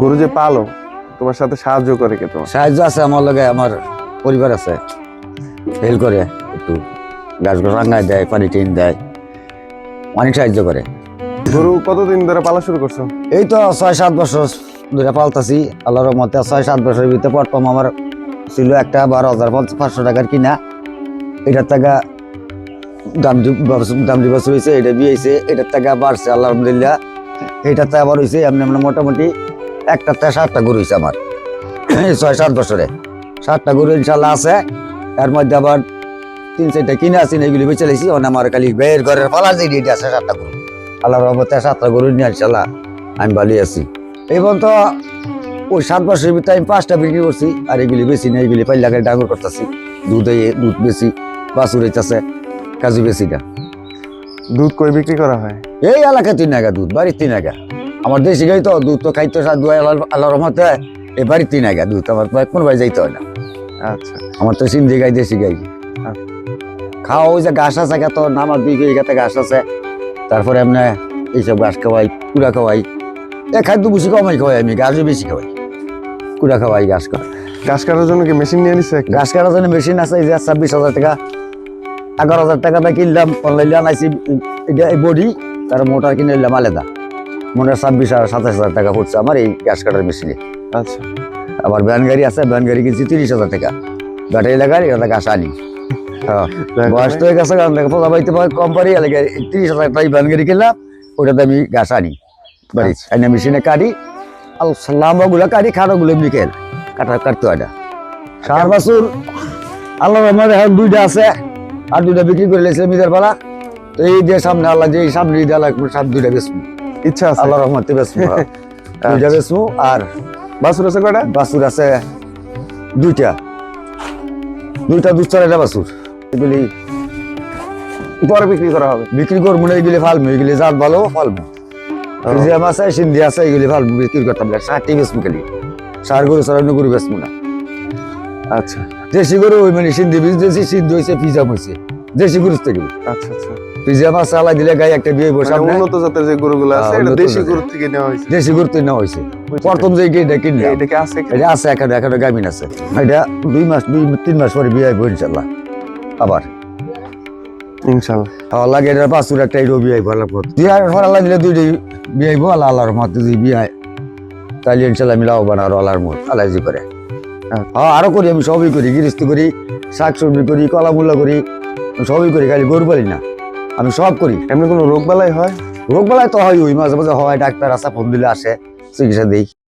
গরু যে পালো তোমার সাথে সাহায্য করে কে তোমার? সাহায্য আছে আমার লগে আমার পরিবার আছে। হেল্প করে একটু গাছ রাঙায় দেয় পানি টিন দেয় অনেক সাহায্য করে। গরু কতদিন ধরে পালা শুরু করছ? এই তো ছয় সাত বছর ধরে পালতাছি আল্লাহর মতে ছয় সাত বছরের ভিতরে প্রথম আমার ছিল একটা বারো হাজার পাঁচশো টাকার কিনা। এটার টাকা দাম দাম দি বছর হয়েছে এটা বিয়েছে এটার টাকা বাড়ছে আল্লাহ আলহামদুলিল্লাহ এটার টাকা আবার হয়েছে এমনি এমনি মোটামুটি একটা থেকে সাতটা গরু হয়েছে আমার। ছয় সাত বছরে। সাতটা গরু ইনশাল্লাহ আছে। এর মধ্যে আবার তিন চারটা কিনে আছি না এগুলি বেঁচে লাইছি। অনেক আমার খালি বের ঘরের পালার যে এটা আছে সাতটা গরু। আল্লাহর রহমতে সাতটা গরু নিয়ে ইনশাল্লাহ আমি ভালো আছি। এবং তো ওই সাত বছরের ভিতরে আমি পাঁচটা বিক্রি করছি আর এগুলি বেশি না এগুলি পাইলে আগে ডাঙর করতেছি। দুধ এই দুধ বেশি বাছুর হইতেছে কাজু বেশি না দুধ কই বিক্রি করা হয়? এই এলাকায় তিন নাগা দুধ বাড়ির তিন নাগা আমার দেশি গাই তো দুধ তো খাইতে আল্লাহ রহমতে। বাড়ির তিন নাগা দুধ আমার কোনো ভাই যাইতে হয় না। আচ্ছা। আমার তো সিন্ধি গাই দেশি গাই। খাওয়া ওই যে ঘাস আছে কত নামার দুই বিঘাতে ঘাস আছে। তারপরে এমনি এইসব ঘাস খাওয়াই কুড়া খাওয়াই। এ খাদ্য বেশি কমাই খাওয়াই আমি গাছও বেশি খাওয়াই। কুড়া খাওয়াই ঘাস খাওয়াই। ঘাস কাটার জন্য কি মেশিন নিয়ে নিছে? ঘাস কাটার জন্য মেশিন আছে এই যে ছাব্বিশ হাজার টাকা। এগারো হাজার টাকা দিয়ে কিনলাম অনলাইনে আনাইছি বডি তার মোটর কিনে নিলাম আলাদা। মনে হয় ছাব্বিশ হাজার সাতাশ হাজার টাকা পড়ছে আমার এই ঘাস কাটার মেশিনে আচ্ছা। আবার ভ্যান গাড়ি আছে ভ্যান গাড়ি কিনছি তিরিশ হাজার টাকা। ব্যাটারি লাগাই এটা ঘাস আনি। হ্যাঁ বয়স তো গেছে কারণ দেখো পাইতে পারে কম পারি এলাকায় তিরিশ হাজার টাকা ভ্যান গাড়ি কিনলাম ওটাতে আমি গাছ আনি। বাড়ি আনি মেশিনে কাটি আর লাম্বাগুলো কাটি খাটাগুলো এমনি খেল কাটা কাটতে হয় না। সার বাছুর আল্লাহ রহমান এখন দুইটা আছে আর দুইটা বিক্রি করে লেছিল মিজার পালা তো এই যে সামনে আল্লাহ যে এই সামনে ঈদ আল্লাহ সাত দুইটা বেচবো। ইচ্ছা আছে। আল্লাহ রহমতে বেচবো দুইটা বেচবো আর বাছুর আছে কয়টা? বাছুর আছে দুইটা। দুইটা দুধ চালাইটা বাছুর এগুলি পরে বিক্রি করা হবে। বিক্রি করব না এগুলি ফালমু এগুলি জাত ভালো ফালমু। ফ্রিজিয়াম আছে সিন্ধি আছে এগুলি ফালমু বিক্রি করতাম না। ষাটটি বেচমু খালি। সার গরু সার অন্য গরু বেচমু না। আচ্ছা। দেশি গরু ওই মানে সিন্ধি বীজ দেশি সিদ্ধ হয়েছে ফিজাম হয়েছে দেশি গরু থেকে আচ্ছা আচ্ছা। ফিজাম আছে আলাই দিলে গায়ে একটা বিয়ে বসে মানে উন্নত জাতের যে গরুগুলো আছে হ্যাঁ, এটা দেশি গরু থেকে নেওয়া হয়েছে। দেশি গরু তো না হয়েছে। প্রথম যে এটা কিনলাম। এটা কি আছে এটা আছে এখানে এখানে গামিন আছে। এটা দুই মাস দুই তিন মাস পরে বিয়ে হইব ইনশাল্লাহ। আবার। ইনশাল্লাহ। আমার লাগে এটা পাঁচুর একটা এটাও বিয়ে হইব আল্লাহ আল্লাহ দিলে দুইটাই বিয়ে হইব আল্লাহ আল্লাহর মাতে যদি বিয়ে হয়। তাহলে ইনশাল্লাহ আমি লাভবান আর আল্লাহর মত আল্লাহ জি করে। হ্যাঁ। আরও করি আমি সবই করি গৃহস্থ করি শাক সবজি করি কলা মূল্য করি সবই করি খালি গরু পালি না। আমি সব করি। এমনি কোনো রোগ বালাই হয়? রোগ বেলায় তো হয় ওই মাঝে মাঝে হয়, ডাক্তার আসা ফোন দিলে আসে, চিকিৎসা দিই।